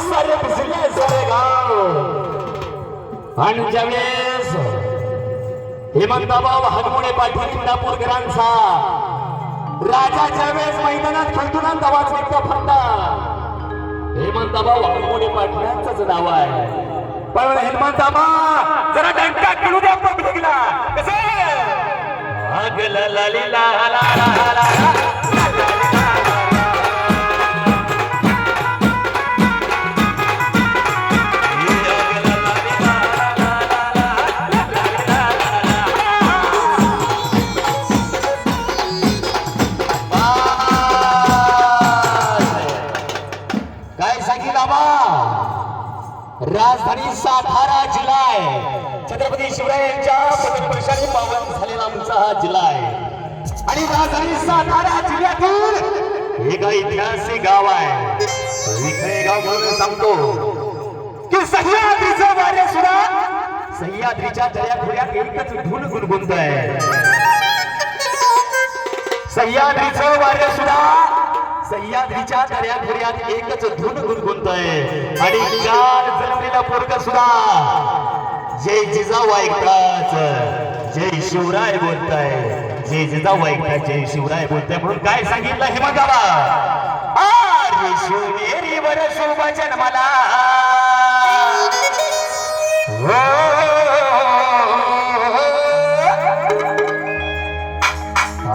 सारे भिजले सारे गाव आणि ज्यावेळेस हेमंतबाब हनुमणे पाटील इंदापूरकरांचा राजा ज्यावेळेस मैदानात खेळतो खेळतून दबाज निघतो फंडा हेमंतबाब हनुमणे पाटलांचाच दावा आहे. पण हेमंताबा जरा डंका खेळू द्या पब्लिकला. कसं? आग लाली. छत्रपती शिवरायांच्या पदस्पर्शाने पावन झालेला आमचा हा जिल्हा आहे. आणि राजधानी सातारा जिल्ह्यातील एक ऐतिहासिक गाव आहे. इथे गाव म्हणून सांगतो की सह्याद्रीचं वारे सुद्धा सह्याद्रीच्या दर्याखोऱ्यात एकच धून गुणगुणत आहे. सह्याद्रीचं वारे सुद्धा सह्याद्रीच्या दर्याखोऱ्यात एकच धून गुणगुणत आहे. आणि काल जन्मलेला पोरग सुद्धा जय जिजाऊ ऐकताच. जय शिवराय बोलताय. जय जिजाऊ ऐकताय जय शिवराय बोलताय म्हणून काय सांगितलं हे मग शिवनेरी वर मला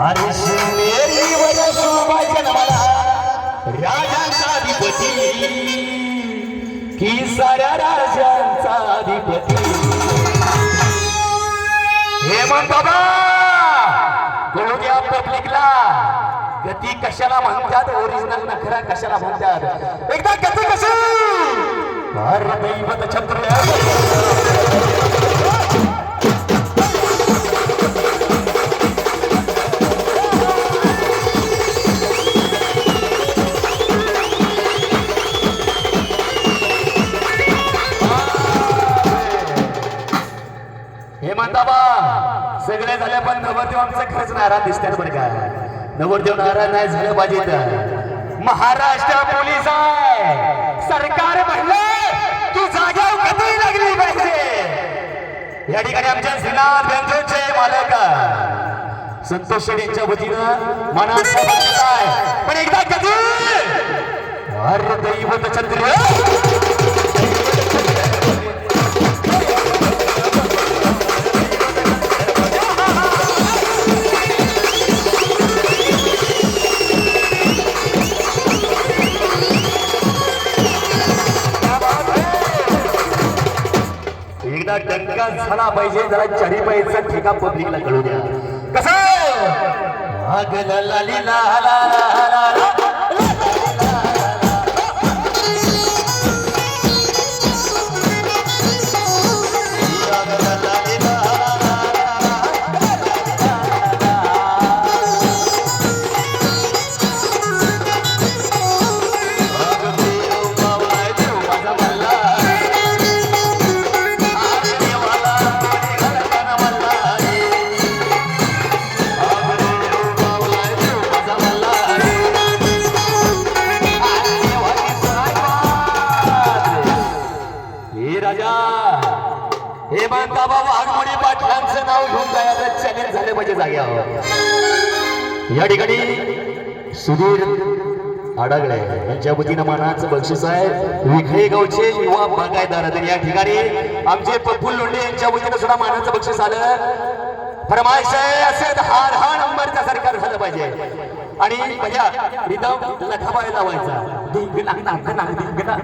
अरे हो. शिवनेरी वर शोभाचन मला राजांचा अधिपती. की साऱ्या राजांचा अधिपती. हेमंत बाबा! कळू द्या पब्लिकला गती कशाला म्हणतात? ओरिजिनल नखरा कशाला म्हणतात? एकदा गती कशी? दैवत छत्र हे म्हणताबा सगळे झाले पण नवरदेव आमचं खरंच नाराज दिसतात बरं का. नवरदेव नाराज नाही झालं पाहिजे तर. महाराष्ट्र पोलीस सरकार म्हणलं की जागा कधी लागली पाहिजे? या ठिकाणी आमच्या श्रीनाथ बेंजोचे मालक. संतोष शेडींच्या वतीनं मनात पण एकदा कधी? अरे दैवत चंद्र. एकदा झाला पाहिजे जरा चारी पायचा ठेका पब्लिकला कळू द्या. कसं? बाबा वाघमोडी पाटलांचं नाव घेऊन जायला चॅलेंज झाले पाहिजे म्हणजे जाग्यावर या ठिकाणी सुधीर आडागळे यांच्या वतीनं मानाचं बक्षीस आहे. विखळे गावचे युवा बागायदार तर या ठिकाणी आमचे प्रफुल्ल लोंढे यांच्या वतीनं सुद्धा मानाचं बक्षीस आलं. फरमाईश आहे असे हार हा नंबरचा सरकार झालं पाहिजे. आणि भैया रिदम लखाबाई लावायचा.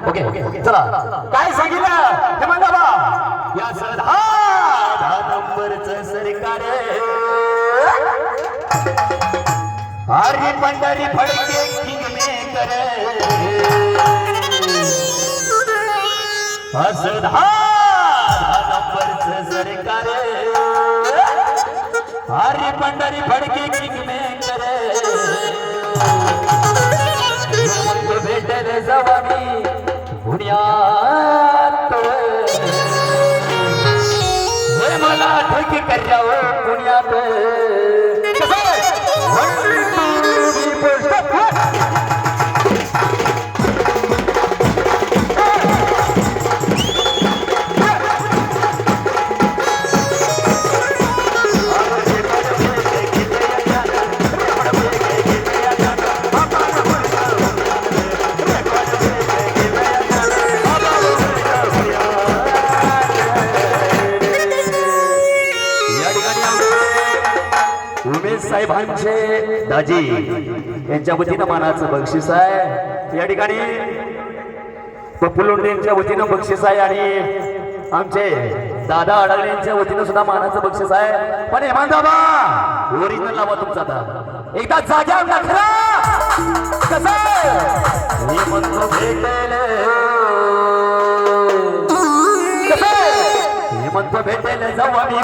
Okay okay. चला. काय सांगितलं? ते म्हणा बा. हरी पंढरी फडके किंगने करे. असं सरकार हरी पंढरी फडके किंगने करे. मग भेटेल साहेबांचे दाजी यांच्या वतीनं मानाचं बक्षीस आहे. या ठिकाणी पप्पू यांच्या वतीनं बक्षीस आहे आणि आमचे दादा अडगळे यांच्या वतीनं सुद्धा मानाचं बक्षीस आहे. पण हेमान बाबा ओरिजिनल लावा तुमचा आता. एकदा जाग्या नखरा कसं? हे म्हणतो भेटेल. हे म्हणतो भेटेल जाऊ आम्ही